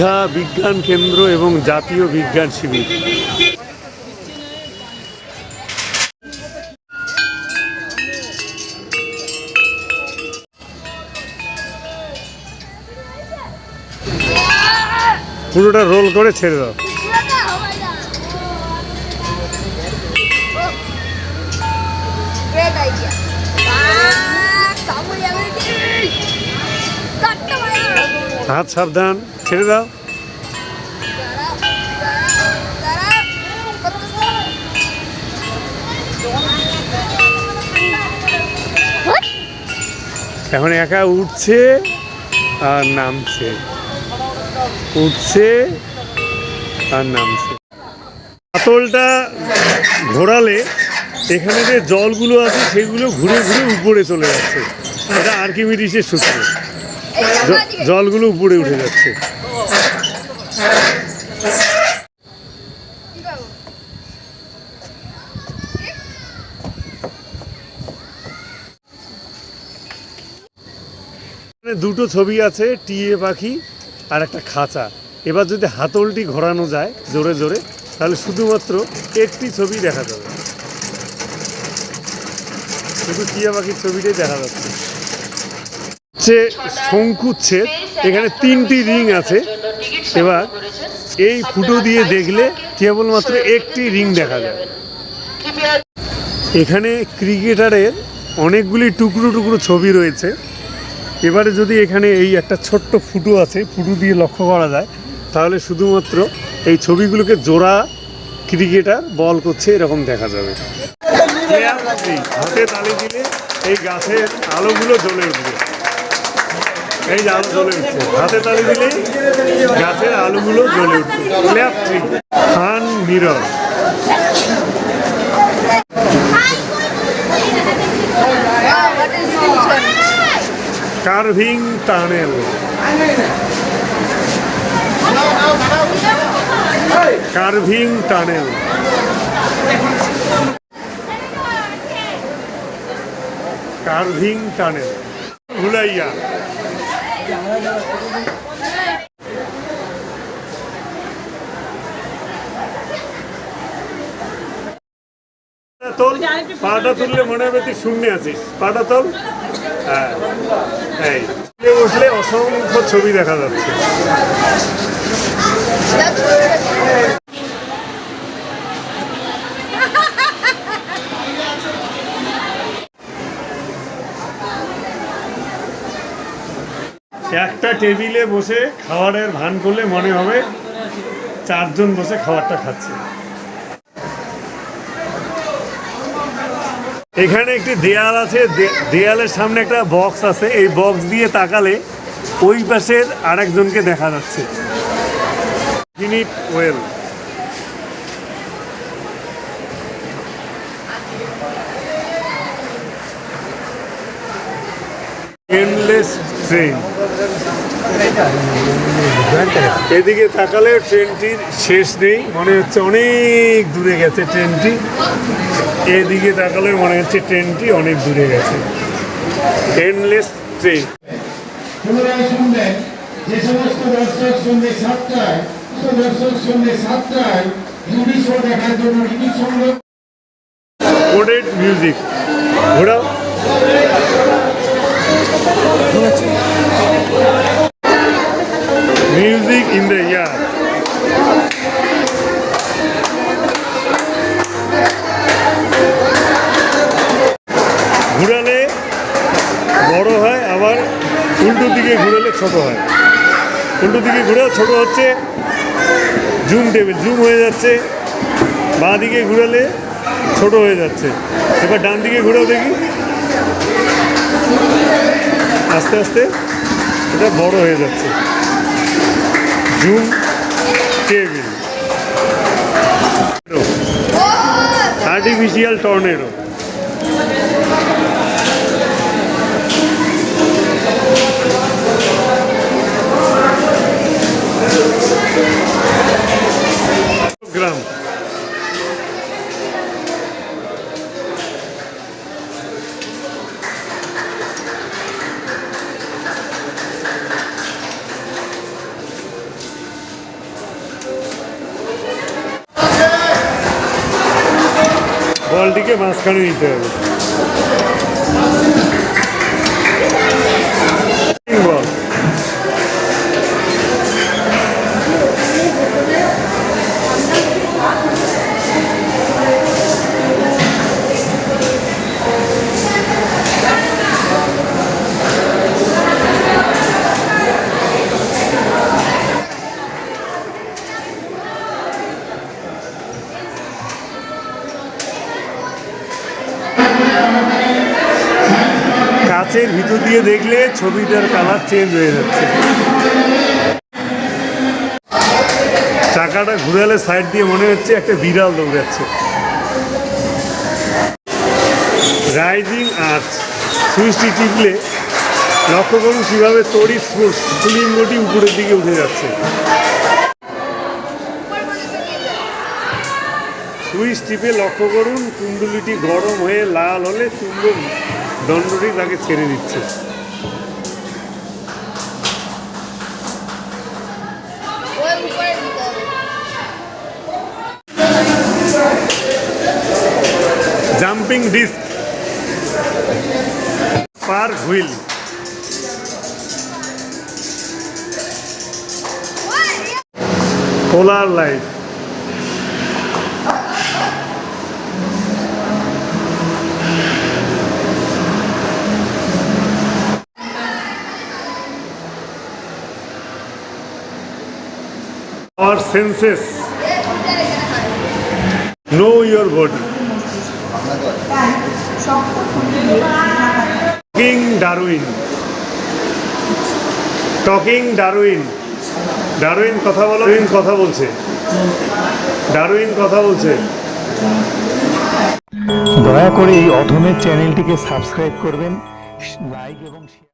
দীঘা বিজ্ঞান কেন্দ্র এবং জাতীয় বিজ্ঞান শিবির পুরোটা রোল করে ছেড়ে দাও? হাত সাবধান ছেড়ে দাও? এখন একা উঠছে আর নামছে। উঠছে আর নামছে। পাতলটা ঘোরালে এখানে যে জলগুলো আছে সেগুলো ঘুরে ঘুরে উপরে চলে যাচ্ছে। এটা আর্কিমিডিসের সূত্র। জলগুলো উপরে উঠে যাচ্ছে। দুটো ছবি আছে টিয়ে পাখি আর একটা খাঁচা। এবার যদি হাতলটি ঘোরানো যায় জোরে জোরে, তাহলে শুধুমাত্র একটি ছবি দেখা যাবে। শুধু টিয়া পাখির ছবিটাই দেখা যাচ্ছে। হচ্ছে শঙ্কুচ্ছেদ এখানে তিনটি রিং আছে। এবার এই ফুটো দিয়ে দেখলে কেবলমাত্র একটি রিং দেখা যায়। এখানে ক্রিকেটারের অনেকগুলি টুকরো টুকরো ছবি রয়েছে। এবারে যদি এখানে এই একটা ছোট্ট ফুটো আছে, ফুটো দিয়ে লক্ষ্য করা যায়, তাহলে শুধুমাত্র এই ছবিগুলোকে জোড়া ক্রিকেটার বল করছে, এরকম দেখা যাবে। হাতে তালি দিলে এই গাছের আলোগুলো জ্বলে উঠবে। এই যে আলো জ্বলে উঠছে। হাতে তালি দিলেই গাছের আলোগুলো জ্বলে উঠবে clap tree fun mirror? Curving tunnel. Curving tunnel. Curving tunnel. Bhulaiyaa পাটা তুললে মনে হবে তুই শূন্য আছিস। পাটা হ্যাঁ। এই। অসংখ্য ছবি দেখা যাচ্ছে। একটা টেবিলে বসে খাবারের ভান করলে মনে হবে চারজন বসে খাবারটা খাচ্ছে। এখানে একটি দেয়াল আছে দেয়ালের সামনে একটা বক্স আছে, এই বক্স দিয়ে তাকালে ওই পাশের আরেকজনকে দেখা যাচ্ছে। ওয়েল। এন্ডলেস ট্রেন এদিকে তাকালে ট্রেনটির শেষ নেই মনে হচ্ছে অনেক দূরে গেছে ট্রেনটি। এদিকে তাকালে মনে হচ্ছে ট্রেনটি অনেক দূরে গেছে। এন্ডলেস ট্রেন পুনরায় শুনবেন যে সমস্ত দর্শক সন্ধ্যে সাতটায় দর্শক সন্ধ্যে সাতটায় ইউডি শো দেখার জন্য টিকিট সংগ্রহ কোডেড মিউজিক ঘোরাও। মিউজিক ইন দ্য ইয়ার ঘুরালে বড় হয়, আবার উল্টো দিকে ঘুরালে ছোট হয়। উল্টো দিকে ঘুরে, ছোট হচ্ছে জুম টেবিল জুম হয়ে যাচ্ছে। বাঁ দিকে ঘুরালে ছোট হয়ে যাচ্ছে। এবার ডান দিকে ঘুরেও দেখি। আস্তে আস্তে এটা বড় হয়ে যাচ্ছে। জুম টেবিল আর্টিফিশিয়াল টর্নেডো বলটিকে মাঝখানে নিতে হবে। কাচের ভিতর দিয়ে দেখলে ছবিটার কালার চেঞ্জ হয়ে যাচ্ছে। চাকাটা ঘুরালে সাইড দিয়ে মনে হচ্ছে একটা বিড়াল দৌড়াচ্ছে। রাইজিং আর্চ সুইচটি টিপলে লক্ষ্য করুন কীভাবে তড়িৎ স্ফুলিঙ্গটি উপরের দিকে উঠে যাচ্ছে। সুইচ টিপে লক্ষ্য করুন, কুণ্ডুলিটি গরম হয়ে লাল হলে চুম্বক দণ্ডটি তাকে ছেড়ে দিচ্ছে। Jumping disc, per wheel. Polar light Our senses. Know your body. Talking Darwin talking Darwin Darwin কথা বলো কথা বলছে। ডারউইন কথা বলছে। দয়া করে এই অধমের চ্যানেলটিকে সাবস্ক্রাইব করবেন, লাইক এবং